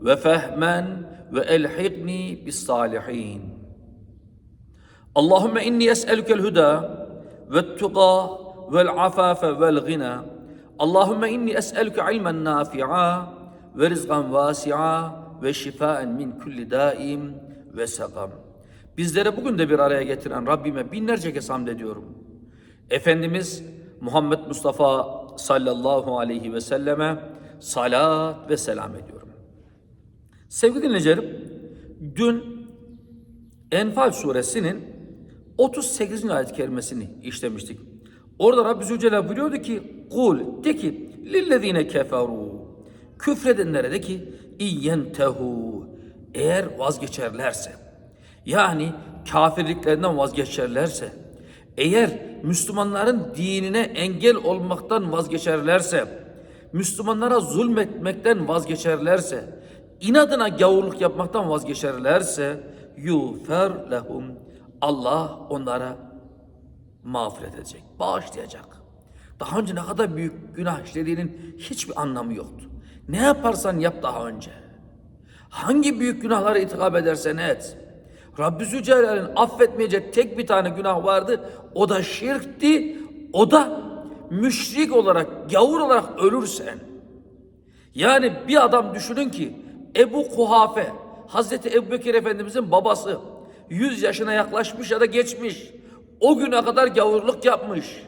ve fehmen ve elhikni bis salihin. Allahümme inni es'elükel huda ve tuqa vel afafe vel gina. Allahümme inni es'elüke ilmen nafi'a ve rizgan vasi'a ve şifaen min kulli daim ve sakam. Bizlere bugün de bir araya getiren Rabbime binlerce kez hamd ediyorum. Efendimiz Muhammed Mustafa sallallahu aleyhi ve selleme salat ve selam ediyorum. Sevgili dinleyicilerim, dün Enfal suresinin 38. ayet kerimesini işlemiştik. Orada Rabbi Zülcelal buyuruyordu ki, Kul de ki, lillezine keferu, küfredenlere de ki, iyyentehu, eğer vazgeçerlerse, yani kafirliklerinden vazgeçerlerse, eğer Müslümanların dinine engel olmaktan vazgeçerlerse, Müslümanlara zulmetmekten vazgeçerlerse, inadına gavurluk yapmaktan vazgeçerlerse, yufer lehum, Allah onlara mağfiret edecek, bağışlayacak. Daha önce ne kadar büyük günah işlediğinin hiçbir anlamı yoktu. Ne yaparsan yap daha önce. Hangi büyük günahlara itikap edersen et. Rabbi Zülcelal'in affetmeyecek tek bir tane günah vardı. O da şirkti. O da müşrik olarak, gavur olarak ölürsen. Yani bir adam düşünün ki Ebu Kuhafe, Hazreti Ebu Bekir Efendimizin babası 100 yaşına yaklaşmış ya da geçmiş. O güne kadar gavurluk yapmış.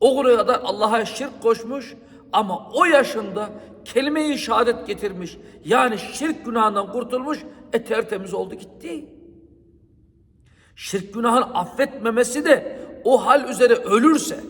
O güne kadar Allah'a şirk koşmuş ama o yaşında kelime-i şehadet getirmiş. Yani şirk günahından kurtulmuş, e tertemiz oldu gitti. Şirk günahın affetmemesi de o hal üzere ölürse,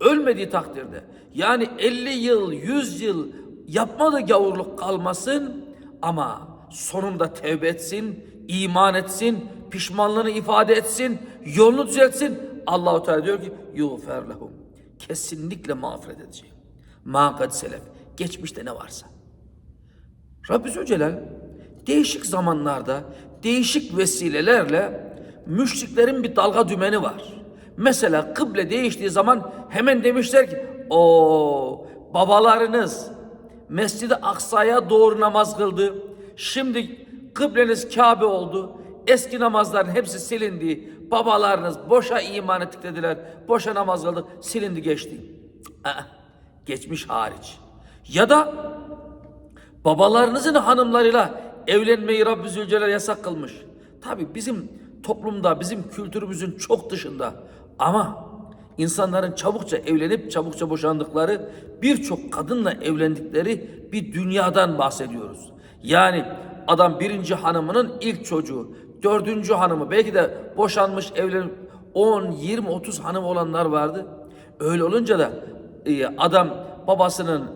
ölmediği takdirde, yani 50 yıl, 100 yıl yapmadığı gavurluk kalmasın ama sonunda tevbe etsin, iman etsin, pişmanlığını ifade etsin, yolunu düzeltsin. Allahu Teala diyor ki yufer lehum. Kesinlikle mağfiret edeceğim. Ma selef. Geçmişte ne varsa. Rabbi Zülcelal değişik zamanlarda değişik vesilelerle müşriklerin bir dalga dümeni var. Mesela kıble değiştiği zaman hemen demişler ki o babalarınız Mescid-i Aksa'ya doğru namaz kıldı. Şimdi kıbleniz Kabe oldu. Eski namazların hepsi silindi. Babalarınız boşa iman ettik dediler. Boşa namaz kıldık. Silindi geçti. Geçmiş hariç. Ya da babalarınızın hanımlarıyla evlenmeyi Rabbi Zülcelal yasak kılmış. Tabi bizim toplumda, bizim kültürümüzün çok dışında ama insanların çabukça evlenip çabukça boşandıkları birçok kadınla evlendikleri bir dünyadan bahsediyoruz. Yani adam birinci hanımının ilk çocuğu, dördüncü hanımı belki de boşanmış evlenip 10, 20, 30 hanım olanlar vardı. Öyle olunca da e, adam babasının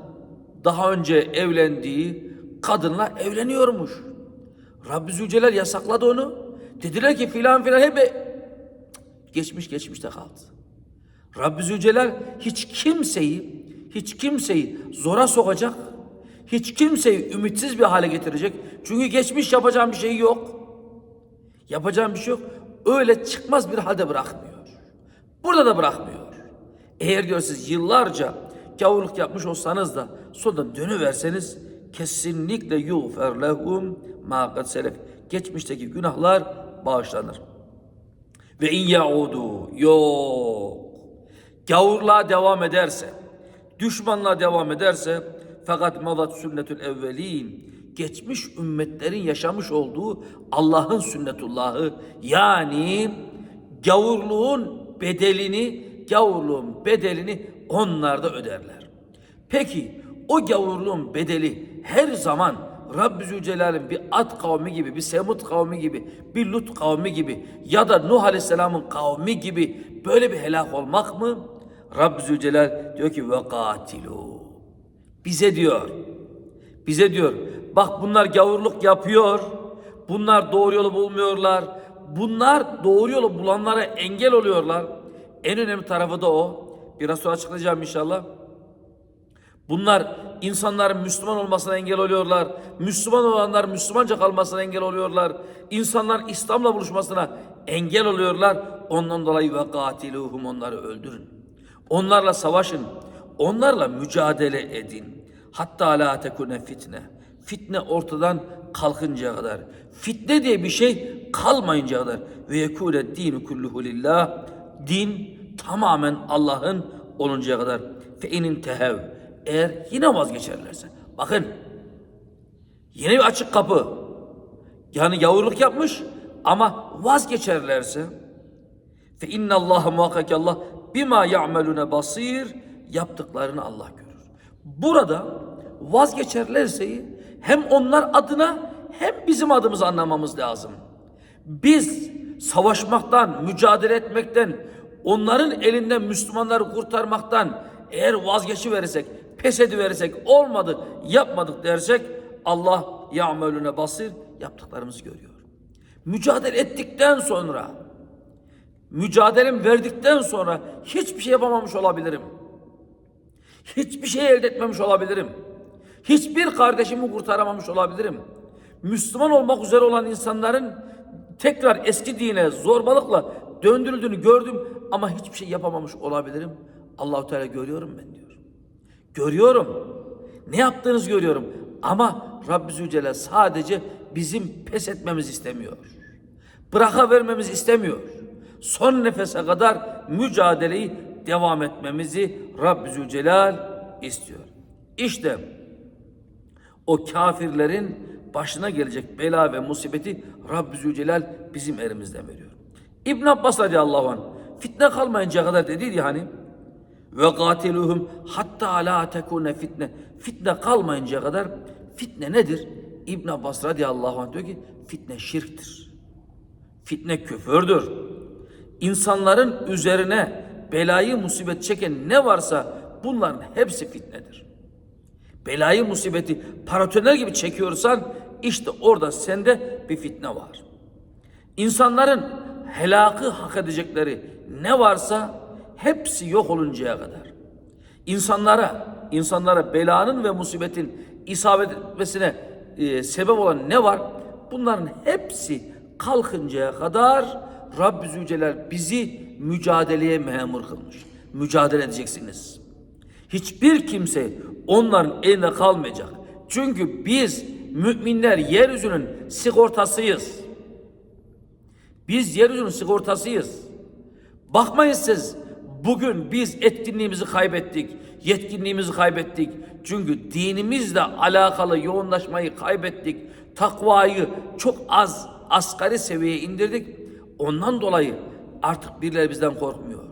daha önce evlendiği kadınla evleniyormuş. Rabbi Zülcelal yasakladı onu. Dediler ki filan filan hep geçmiş geçmişte kaldı. Rabbi Zülcelal hiç kimseyi hiç kimseyi zora sokacak, hiç kimseyi ümitsiz bir hale getirecek. Çünkü geçmiş yapacağım bir şey yok. Yapacağım bir şey yok. Öyle çıkmaz bir halde bırakmıyor. Burada da bırakmıyor. Eğer diyor siz yıllarca gavurluk yapmış olsanız da sonra dönüverseniz kesinlikle yufer lehum ma selef. Geçmişteki günahlar bağışlanır. Ve in yaudu yok. Gavurluğa devam ederse, düşmanlığa devam ederse fakat madat sünnetül evvelin geçmiş ümmetlerin yaşamış olduğu Allah'ın sünnetullahı yani gavurluğun bedelini gavurluğun bedelini onlar da öderler. Peki o gavurluğun bedeli her zaman Rabbi Zülcelal'in bir Ad kavmi gibi, bir Semud kavmi gibi, bir Lut kavmi gibi ya da Nuh Aleyhisselam'ın kavmi gibi böyle bir helak olmak mı? Rabbi Zülcelal diyor ki ve katilu. Bize diyor Bize diyor bak bunlar gavurluk yapıyor. Bunlar doğru yolu bulmuyorlar. Bunlar doğru yolu bulanlara engel oluyorlar. En önemli tarafı da o. Biraz sonra açıklayacağım inşallah. Bunlar insanların Müslüman olmasına engel oluyorlar. Müslüman olanlar Müslümanca kalmasına engel oluyorlar. İnsanlar İslam'la buluşmasına engel oluyorlar. Ondan dolayı ve katiluhum onları öldürün. Onlarla savaşın. Onlarla mücadele edin. Hatta la tekune fitne. Fitne ortadan kalkıncaya kadar. Fitne diye bir şey kalmayıncaya kadar. Ve yekûle dinu kulluhu lillah. Din tamamen Allah'ın oluncaya kadar. Fe inin tehev. Eğer yine vazgeçerlerse. Bakın. Yine bir açık kapı. Yani yavurluk yapmış ama vazgeçerlerse fe inna Allah muhakkak Allah bima ya'melune basir yaptıklarını Allah görür. Burada vazgeçerlerse hem onlar adına hem bizim adımızı anlamamız lazım. Biz savaşmaktan, mücadele etmekten, onların elinden Müslümanları kurtarmaktan eğer vazgeçiverirsek, pes ediverirsek, olmadı, yapmadık dersek Allah ya'melune basir yaptıklarımızı görüyor. Mücadele ettikten sonra mücadelem verdikten sonra hiçbir şey yapamamış olabilirim. Hiçbir şey elde etmemiş olabilirim. Hiçbir kardeşimi kurtaramamış olabilirim. Müslüman olmak üzere olan insanların tekrar eski dine zorbalıkla döndürüldüğünü gördüm ama hiçbir şey yapamamış olabilirim. Allahu Teala görüyorum ben diyor. Görüyorum. Ne yaptığınızı görüyorum. Ama Rabbi Zülcelal sadece bizim pes etmemizi istemiyor. Bıraka vermemizi istemiyor. Son nefese kadar mücadeleyi devam etmemizi Rabbi Zülcelal istiyor. İşte o kafirlerin başına gelecek bela ve musibeti Rabbi Zülcelal bizim elimizden veriyor. İbn Abbas radıyallahu anh fitne kalmayınca kadar dedi ya hani ve katiluhum hatta la tekune fitne fitne kalmayınca kadar fitne nedir? İbn Abbas radıyallahu anh diyor ki fitne şirktir. Fitne küfürdür. İnsanların üzerine belayı musibet çeken ne varsa bunların hepsi fitnedir. Belayı musibeti paratoner gibi çekiyorsan işte orada sende bir fitne var. İnsanların helakı hak edecekleri ne varsa hepsi yok oluncaya kadar. İnsanlara, insanlara belanın ve musibetin isabet etmesine e, sebep olan ne var? Bunların hepsi kalkıncaya kadar Rabbi Zülcelal bizi mücadeleye memur kılmış. Mücadele edeceksiniz. Hiçbir kimse onların elinde kalmayacak. Çünkü biz müminler yeryüzünün sigortasıyız. Biz yeryüzünün sigortasıyız. Bakmayın siz bugün biz etkinliğimizi kaybettik, yetkinliğimizi kaybettik. Çünkü dinimizle alakalı yoğunlaşmayı kaybettik. Takvayı çok az asgari seviyeye indirdik. Ondan dolayı artık birileri bizden korkmuyor.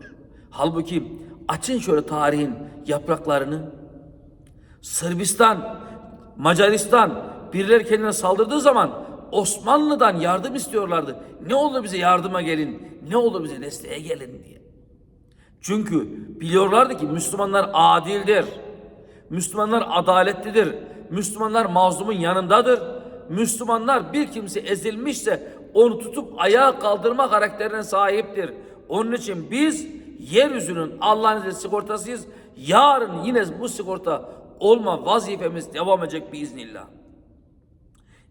Halbuki açın şöyle tarihin yapraklarını. Sırbistan, Macaristan birileri kendine saldırdığı zaman Osmanlı'dan yardım istiyorlardı. Ne olur bize yardıma gelin, ne olur bize desteğe gelin diye. Çünkü biliyorlardı ki Müslümanlar adildir. Müslümanlar adaletlidir. Müslümanlar mazlumun yanındadır. Müslümanlar bir kimse ezilmişse onu tutup ayağa kaldırma karakterine sahiptir. Onun için biz yeryüzünün Allah'ın izniyle sigortasıyız. Yarın yine bu sigorta olma vazifemiz devam edecek biiznillah.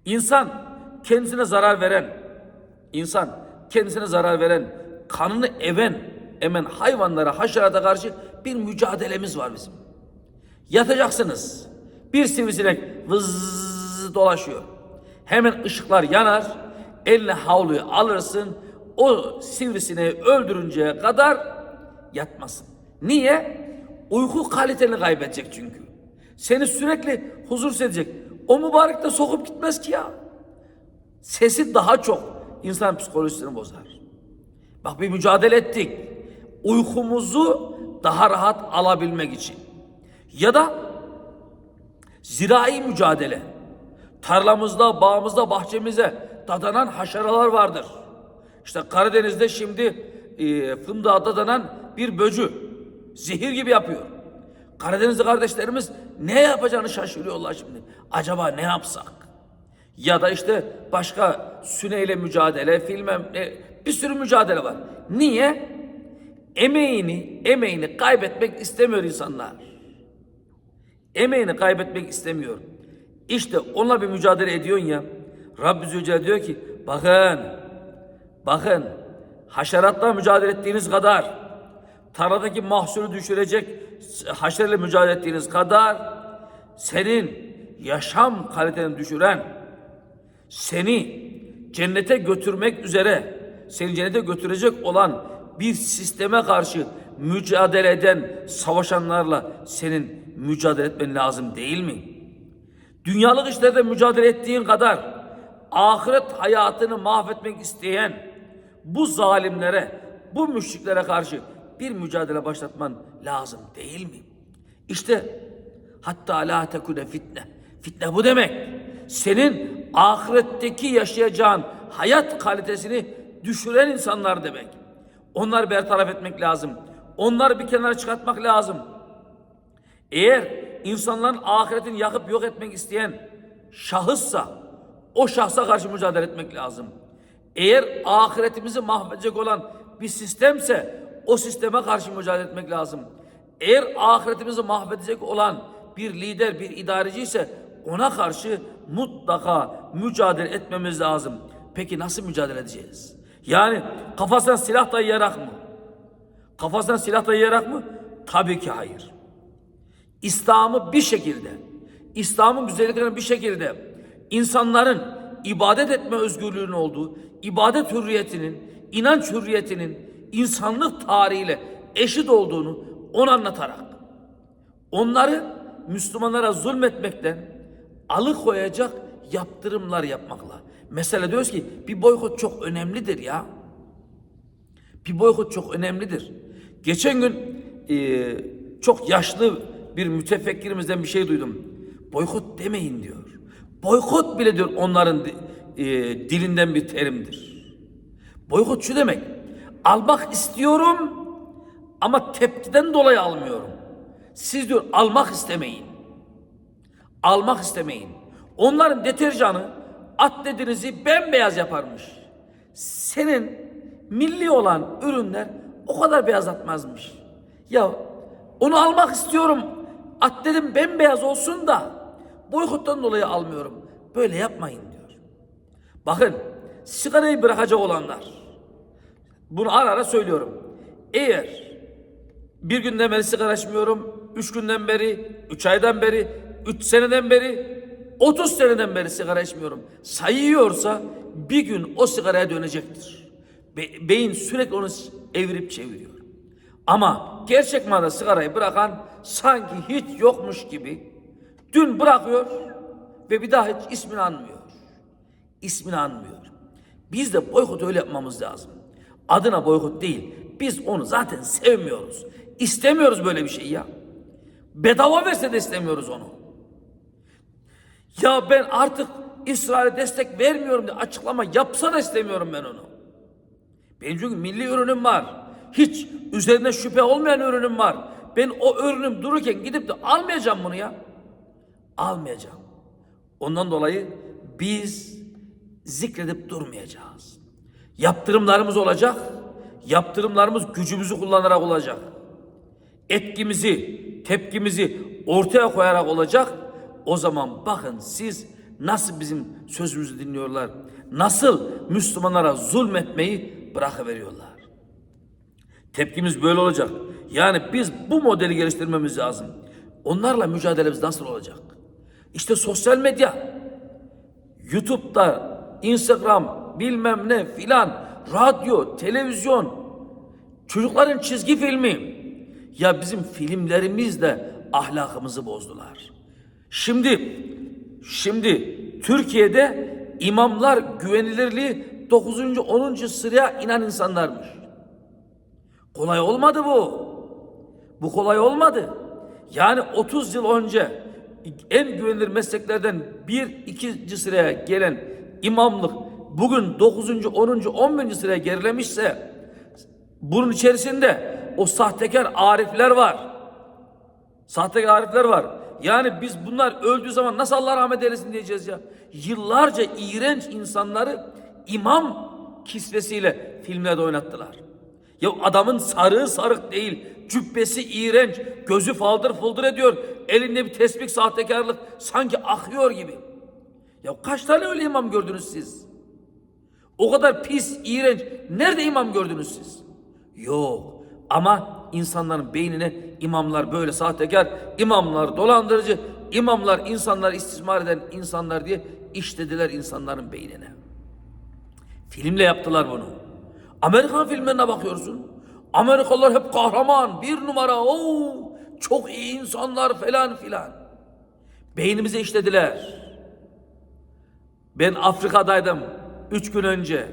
İnsan kendisine zarar veren, insan kendisine zarar veren, kanını even, emen hayvanlara, haşerata karşı bir mücadelemiz var bizim. Yatacaksınız. Bir sivrisinek vız dolaşıyor. Hemen ışıklar yanar. Eline havluyu alırsın. O sivrisineği öldürünceye kadar yatmasın. Niye? Uyku kaliteni kaybedecek çünkü. Seni sürekli huzursuz edecek. O mübarek de sokup gitmez ki ya. Sesi daha çok insan psikolojisini bozar. Bak bir mücadele ettik. Uykumuzu daha rahat alabilmek için. Ya da zirai mücadele. Tarlamızda, bağımızda, bahçemize dadanan haşeralar vardır. İşte Karadeniz'de şimdi e, fındığa dadanan bir böcü. Zehir gibi yapıyor. Karadenizli kardeşlerimiz ne yapacağını şaşırıyorlar şimdi. Acaba ne yapsak? Ya da işte başka süneyle mücadele, filmem ne, bir sürü mücadele var. Niye? Emeğini, emeğini kaybetmek istemiyor insanlar. Emeğini kaybetmek istemiyor. İşte onunla bir mücadele ediyorsun ya. Rabbi Zülcelal diyor ki bakın, bakın haşeratla mücadele ettiğiniz kadar tarladaki mahsulü düşürecek haşerle mücadele ettiğiniz kadar senin yaşam kaliteni düşüren seni cennete götürmek üzere seni cennete götürecek olan bir sisteme karşı mücadele eden savaşanlarla senin mücadele etmen lazım değil mi? Dünyalık işlerde mücadele ettiğin kadar ahiret hayatını mahvetmek isteyen bu zalimlere, bu müşriklere karşı bir mücadele başlatman lazım değil mi? İşte hatta la tekune fitne. Fitne bu demek. Senin ahiretteki yaşayacağın hayat kalitesini düşüren insanlar demek. Onları bertaraf etmek lazım. Onları bir kenara çıkartmak lazım. Eğer insanların ahiretini yakıp yok etmek isteyen şahıssa o şahsa karşı mücadele etmek lazım. Eğer ahiretimizi mahvedecek olan bir sistemse o sisteme karşı mücadele etmek lazım. Eğer ahiretimizi mahvedecek olan bir lider, bir idareci ise ona karşı mutlaka mücadele etmemiz lazım. Peki nasıl mücadele edeceğiz? Yani kafasına silah dayayarak mı? Kafasına silah dayayarak mı? Tabii ki hayır. İslam'ı bir şekilde, İslam'ın güzelliklerini bir şekilde insanların ibadet etme özgürlüğünün olduğu, ibadet hürriyetinin, inanç hürriyetinin insanlık tarihiyle eşit olduğunu onu anlatarak, onları Müslümanlara zulmetmekten alıkoyacak yaptırımlar yapmakla. Mesela diyoruz ki bir boykot çok önemlidir ya. Bir boykot çok önemlidir. Geçen gün e, çok yaşlı bir mütefekkirimizden bir şey duydum. Boykot demeyin diyor. Boykot bile diyor onların e, dilinden bir terimdir. Boykot şu demek. Almak istiyorum ama tepkiden dolayı almıyorum. Siz diyor almak istemeyin. Almak istemeyin. Onların deterjanı atletinizi bembeyaz yaparmış. Senin milli olan ürünler o kadar beyazlatmazmış. Ya onu almak istiyorum. Atletim bembeyaz olsun da boykottan dolayı almıyorum. Böyle yapmayın diyor. Bakın sigarayı bırakacak olanlar bunu ara ara söylüyorum. Eğer bir günden beri sigara içmiyorum, üç günden beri, üç aydan beri, üç seneden beri, otuz seneden beri sigara içmiyorum. Sayıyorsa bir gün o sigaraya dönecektir. Be- beyin sürekli onu evirip çeviriyor. Ama gerçek manada sigarayı bırakan sanki hiç yokmuş gibi dün bırakıyor ve bir daha hiç ismini anmıyor. İsmini anmıyor. Biz de boykot öyle yapmamız lazım. Adına boykot değil. Biz onu zaten sevmiyoruz. İstemiyoruz böyle bir şey ya. Bedava verse de istemiyoruz onu. Ya ben artık İsrail'e destek vermiyorum diye açıklama yapsa da istemiyorum ben onu. Benim çünkü milli ürünüm var. Hiç üzerine şüphe olmayan ürünüm var. Ben o ürünüm dururken gidip de almayacağım bunu ya. Almayacağım. Ondan dolayı biz zikredip durmayacağız. Yaptırımlarımız olacak. Yaptırımlarımız gücümüzü kullanarak olacak. Etkimizi, tepkimizi ortaya koyarak olacak. O zaman bakın siz nasıl bizim sözümüzü dinliyorlar. Nasıl Müslümanlara zulmetmeyi bırakıveriyorlar. Tepkimiz böyle olacak. Yani biz bu modeli geliştirmemiz lazım. Onlarla mücadelemiz nasıl olacak? İşte sosyal medya. YouTube'da, Instagram, bilmem ne filan, radyo, televizyon, çocukların çizgi filmi. Ya bizim filmlerimiz de ahlakımızı bozdular. Şimdi, şimdi Türkiye'de imamlar güvenilirliği 9. 10. sıraya inen insanlarmış. Kolay olmadı bu. Bu kolay olmadı. Yani 30 yıl önce en güvenilir mesleklerden bir ikinci sıraya gelen imamlık bugün 9. 10. 11. sıraya gerilemişse bunun içerisinde o sahtekar arifler var. Sahte arifler var. Yani biz bunlar öldüğü zaman nasıl Allah rahmet eylesin diyeceğiz ya. Yıllarca iğrenç insanları imam kisvesiyle filmlerde oynattılar. Ya adamın sarığı sarık değil, cübbesi iğrenç, gözü faldır fuldur ediyor, elinde bir tesbih sahtekarlık sanki akıyor gibi. Ya kaç tane öyle imam gördünüz siz? O kadar pis, iğrenç. Nerede imam gördünüz siz? Yok. Ama insanların beynine imamlar böyle sahtekar, imamlar dolandırıcı, imamlar insanlar istismar eden insanlar diye işlediler insanların beynine. Filmle yaptılar bunu. Amerikan filmlerine bakıyorsun. Amerikalılar hep kahraman, bir numara, oo, çok iyi insanlar falan filan. Beynimize işlediler. Ben Afrika'daydım üç gün önce.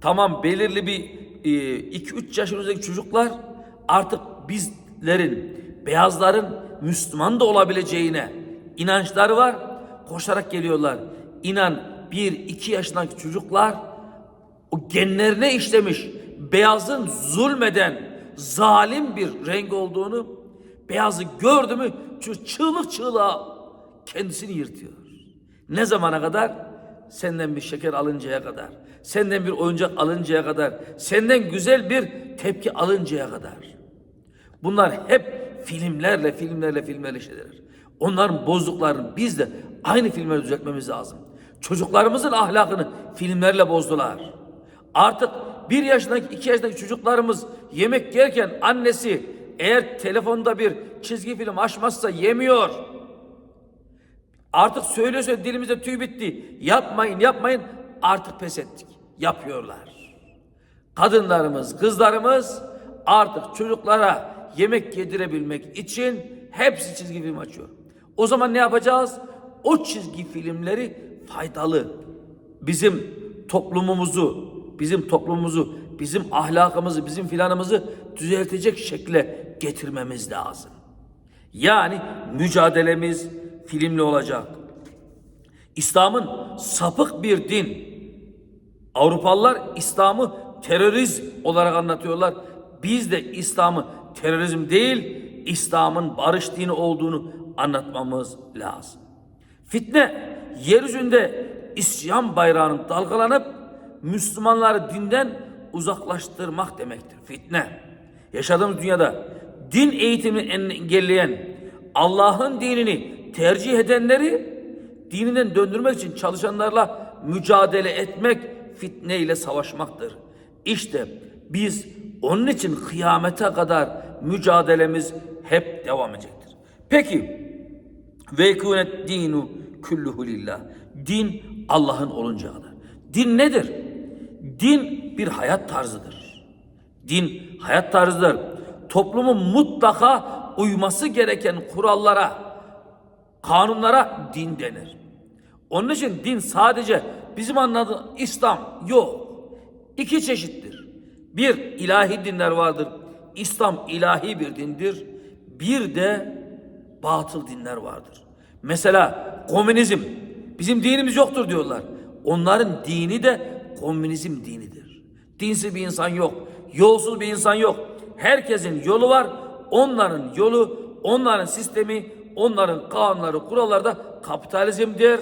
Tamam belirli bir e, iki üç yaşımızdaki çocuklar artık bizlerin, beyazların Müslüman da olabileceğine inançları var. Koşarak geliyorlar. İnan bir iki yaşındaki çocuklar o genlerine işlemiş beyazın zulmeden zalim bir renk olduğunu beyazı gördü mü çı- çığlık çığlığa kendisini yırtıyor. Ne zamana kadar? Senden bir şeker alıncaya kadar, senden bir oyuncak alıncaya kadar, senden güzel bir tepki alıncaya kadar. Bunlar hep filmlerle, filmlerle, filmlerle işlenir. Onların bozduklarını biz de aynı filmleri düzeltmemiz lazım. Çocuklarımızın ahlakını filmlerle bozdular. Artık bir yaşındaki, iki yaşındaki çocuklarımız yemek yerken annesi eğer telefonda bir çizgi film açmazsa yemiyor. Artık söyle söyle dilimizde tüy bitti. Yapmayın yapmayın artık pes ettik. Yapıyorlar. Kadınlarımız, kızlarımız artık çocuklara yemek yedirebilmek için hepsi çizgi film açıyor. O zaman ne yapacağız? O çizgi filmleri faydalı. Bizim toplumumuzu, bizim toplumumuzu, bizim ahlakımızı, bizim filanımızı düzeltecek şekle getirmemiz lazım. Yani mücadelemiz filmli olacak. İslam'ın sapık bir din. Avrupalılar İslam'ı terörizm olarak anlatıyorlar. Biz de İslam'ı terörizm değil, İslam'ın barış dini olduğunu anlatmamız lazım. Fitne yeryüzünde isyan bayrağının dalgalanıp Müslümanları dinden uzaklaştırmak demektir. Fitne. Yaşadığımız dünyada din eğitimini engelleyen, Allah'ın dinini tercih edenleri dininden döndürmek için çalışanlarla mücadele etmek fitne ile savaşmaktır. İşte biz onun için kıyamete kadar mücadelemiz hep devam edecektir. Peki ve yekûnet dinu kulluhu lillah. Din Allah'ın olunca kadar. Din nedir? Din bir hayat tarzıdır. Din hayat tarzıdır. Toplumun mutlaka uyması gereken kurallara, kanunlara din denir. Onun için din sadece bizim anladığımız İslam yok. İki çeşittir. Bir ilahi dinler vardır. İslam ilahi bir dindir. Bir de batıl dinler vardır. Mesela komünizm bizim dinimiz yoktur diyorlar. Onların dini de komünizm dinidir. Dinsiz bir insan yok. Yolsuz bir insan yok. Herkesin yolu var. Onların yolu, onların sistemi, onların kanunları, kuralları da kapitalizmdir.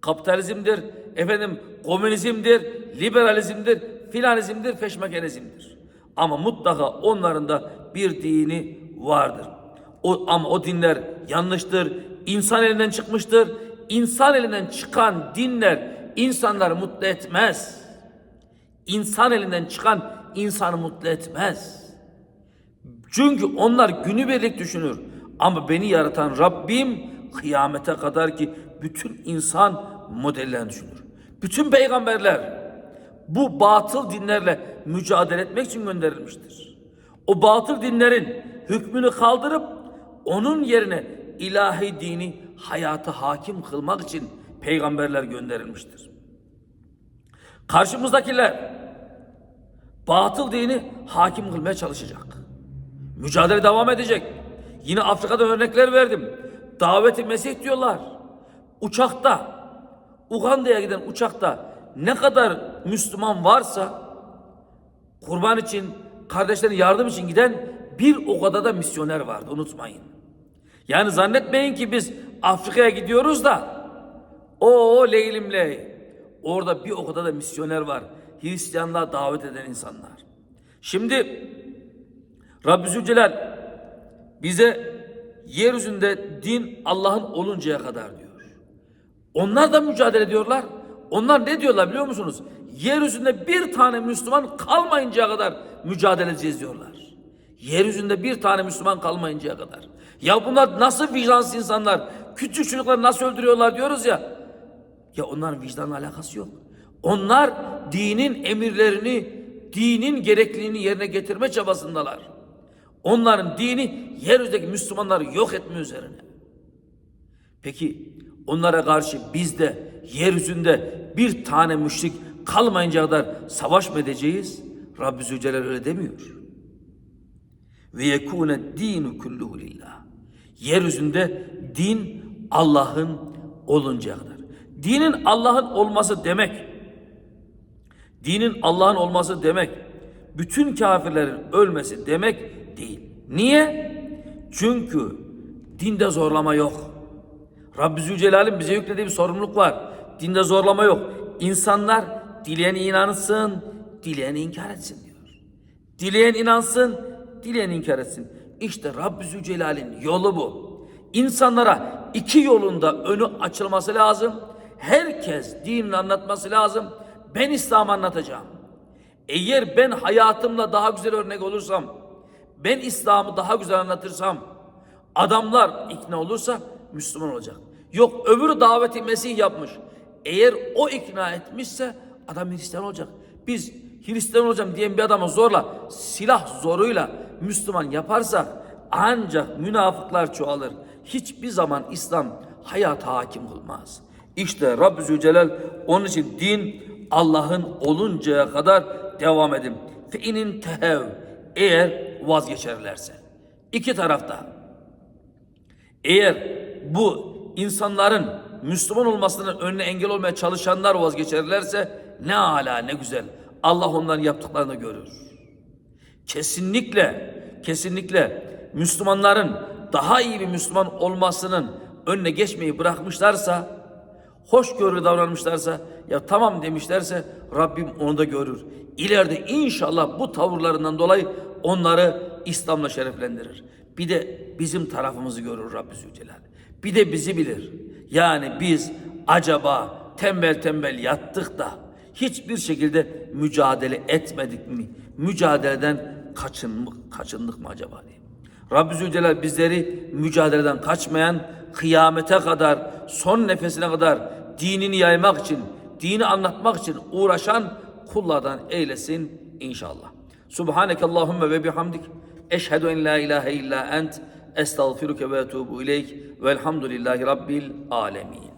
Kapitalizmdir, efendim komünizmdir, liberalizmdir, filanizmdir, feşmekenizmdir. Ama mutlaka onların da bir dini vardır. O, ama o dinler yanlıştır, insan elinden çıkmıştır. İnsan elinden çıkan dinler insanları mutlu etmez. İnsan elinden çıkan insanı mutlu etmez. Çünkü onlar günübirlik düşünür. Ama beni yaratan Rabbim kıyamete kadar ki bütün insan modellerini düşünür. Bütün peygamberler bu batıl dinlerle mücadele etmek için gönderilmiştir. O batıl dinlerin hükmünü kaldırıp onun yerine ilahi dini hayata hakim kılmak için peygamberler gönderilmiştir. Karşımızdakiler batıl dini hakim kılmaya çalışacak. Mücadele devam edecek. Yine Afrika'da örnekler verdim. Daveti Mesih diyorlar. Uçakta, Uganda'ya giden uçakta ne kadar Müslüman varsa kurban için, kardeşlerine yardım için giden bir o kadar da misyoner vardı unutmayın. Yani zannetmeyin ki biz Afrika'ya gidiyoruz da o leylimle orada bir o kadar da misyoner var. Hristiyanlığa davet eden insanlar. Şimdi Rabbi Zülcelal bize yeryüzünde din Allah'ın oluncaya kadar diyor. Onlar da mücadele ediyorlar. Onlar ne diyorlar biliyor musunuz? Yeryüzünde bir tane Müslüman kalmayıncaya kadar mücadele edeceğiz diyorlar. Yeryüzünde bir tane Müslüman kalmayıncaya kadar. Ya bunlar nasıl vicdansız insanlar? Küçük çocukları nasıl öldürüyorlar diyoruz ya. Ya onların vicdanla alakası yok. Onlar dinin emirlerini, dinin gerekliliğini yerine getirme çabasındalar. Onların dini yeryüzündeki Müslümanları yok etme üzerine. Peki onlara karşı biz de yeryüzünde bir tane müşrik kalmayınca kadar savaş mı edeceğiz? Rabbi Zülcelal öyle demiyor. Ve yekûne dinu kulluhu lillah. Yeryüzünde din Allah'ın oluncaya kadar. Dinin Allah'ın olması demek, dinin Allah'ın olması demek, bütün kafirlerin ölmesi demek değil. Niye? Çünkü dinde zorlama yok. Rabbi Zülcelal'in bize yüklediği bir sorumluluk var. Dinde zorlama yok. İnsanlar dileyen inansın, dileyen inkar etsin diyor. Dileyen inansın, dileyen inkar etsin. İşte Rabbi Zülcelal'in yolu bu. İnsanlara iki yolunda önü açılması lazım. Herkes dinini anlatması lazım. Ben İslam'ı anlatacağım. Eğer ben hayatımla daha güzel örnek olursam, ben İslam'ı daha güzel anlatırsam, adamlar ikna olursa Müslüman olacak. Yok öbürü daveti Mesih yapmış. Eğer o ikna etmişse adam Hristiyan olacak. Biz Hristiyan olacağım diyen bir adamı zorla, silah zoruyla Müslüman yaparsak ancak münafıklar çoğalır. Hiçbir zaman İslam hayata hakim olmaz. İşte Rabbi Zülcelal onun için din Allah'ın oluncaya kadar devam edin. Fe inin tehev eğer vazgeçerlerse. İki tarafta eğer bu insanların Müslüman olmasının önüne engel olmaya çalışanlar vazgeçerlerse ne ala ne güzel. Allah onların yaptıklarını görür. Kesinlikle, kesinlikle Müslümanların daha iyi bir Müslüman olmasının önüne geçmeyi bırakmışlarsa, hoşgörülü davranmışlarsa, ya tamam demişlerse Rabbim onu da görür. İleride inşallah bu tavırlarından dolayı onları İslam'la şereflendirir. Bir de bizim tarafımızı görür Rabbi Zülcelal. Bir de bizi bilir. Yani biz acaba tembel tembel yattık da hiçbir şekilde mücadele etmedik mi? Mücadeleden kaçındık, kaçındık mı acaba diye. Rabbi Zülcelal bizleri mücadeleden kaçmayan, kıyamete kadar, son nefesine kadar dinini yaymak için, dini anlatmak için uğraşan kullardan eylesin inşallah. Subhaneke Allahümme ve bihamdik. Eşhedü en la ilahe illa ent. Estağfiruke ve etubu ileyk. Velhamdülillahi Rabbil alemin.